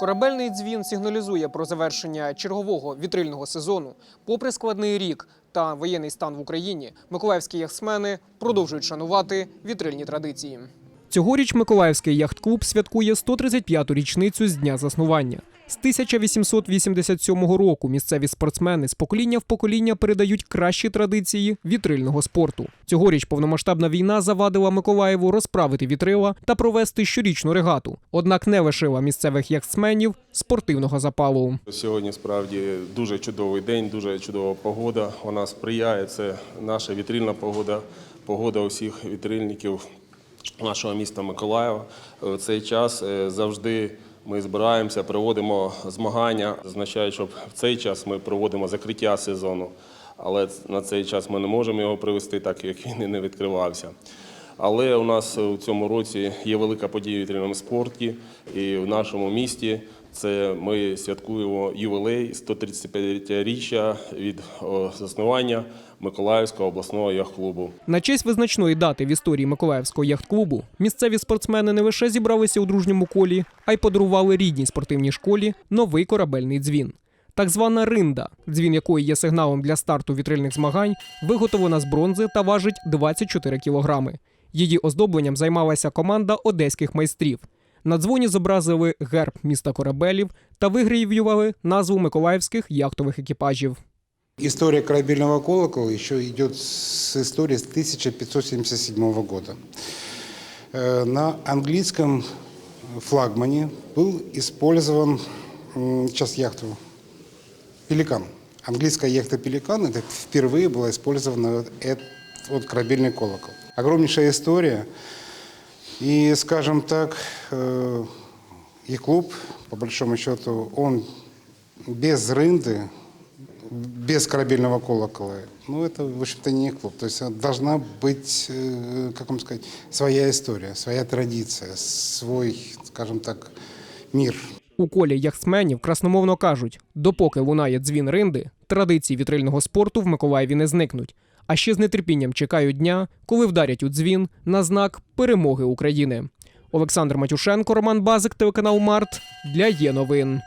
Корабельний дзвін сигналізує про завершення чергового вітрильного сезону. Попри складний рік та воєнний стан в Україні, миколаївські яхтсмени продовжують шанувати вітрильні традиції. Цьогоріч Миколаївський яхт-клуб святкує 135-ту річницю з дня заснування. З 1887 року місцеві спортсмени з покоління в покоління передають кращі традиції вітрильного спорту. Цьогоріч повномасштабна війна завадила Миколаєву розправити вітрила та провести щорічну регату, однак не лишила місцевих яхтсменів спортивного запалу. Сьогодні справді дуже чудовий день, дуже чудова погода. Вона сприяє. Це наша вітрильна погода, погода усіх вітрильників нашого міста Миколаєва. В цей час е, завжди ми збираємося, проводимо змагання. Означає, що в цей час ми проводимо закриття сезону, але на цей час ми не можемо його привести, так як він і не відкривався. Але у нас у цьому році є велика подія в вітрильному спорті, і в нашому місті це ми святкуємо ювілей 135-річчя від заснування Миколаївського обласного яхт-клубу. На честь визначної дати в історії Миколаївського яхт-клубу місцеві спортсмени не лише зібралися у дружньому колі, а й подарували рідній спортивній школі новий корабельний дзвін. Так звана ринда, дзвін якої є сигналом для старту вітрильних змагань, виготовлена з бронзи та важить 24 кілограми. Її оздобленням займалася команда одеських майстрів. На дзвоні зобразили герб міста корабелів та вигравіювали назву миколаївських яхтових екіпажів. История корабельного колокола еще идет с истории с 1577 года. Э, На английском флагмане был использован, м, сейчас яхту, «Пеликан». Английская яхта «Пеликан» это впервые была использована вот этот вот корабельный колокол. Огромнейшая история. И, скажем так, э, и клуб, по большому счету, он без рынды, без корабельного колокола, ну, это, в общем-то, не клуб. То есть должна быть, э, как вам сказать, своя история, своя традиция, свой, скажем так, мир. У колі яхтсменів красномовно кажуть: допоки лунає дзвін ринди, традиції вітрильного спорту в Миколаєві не зникнуть. А ще з нетерпінням чекають дня, коли вдарять у дзвін на знак перемоги України. Олександр Матюшенко, Роман Базик, телеканал Март для є новин.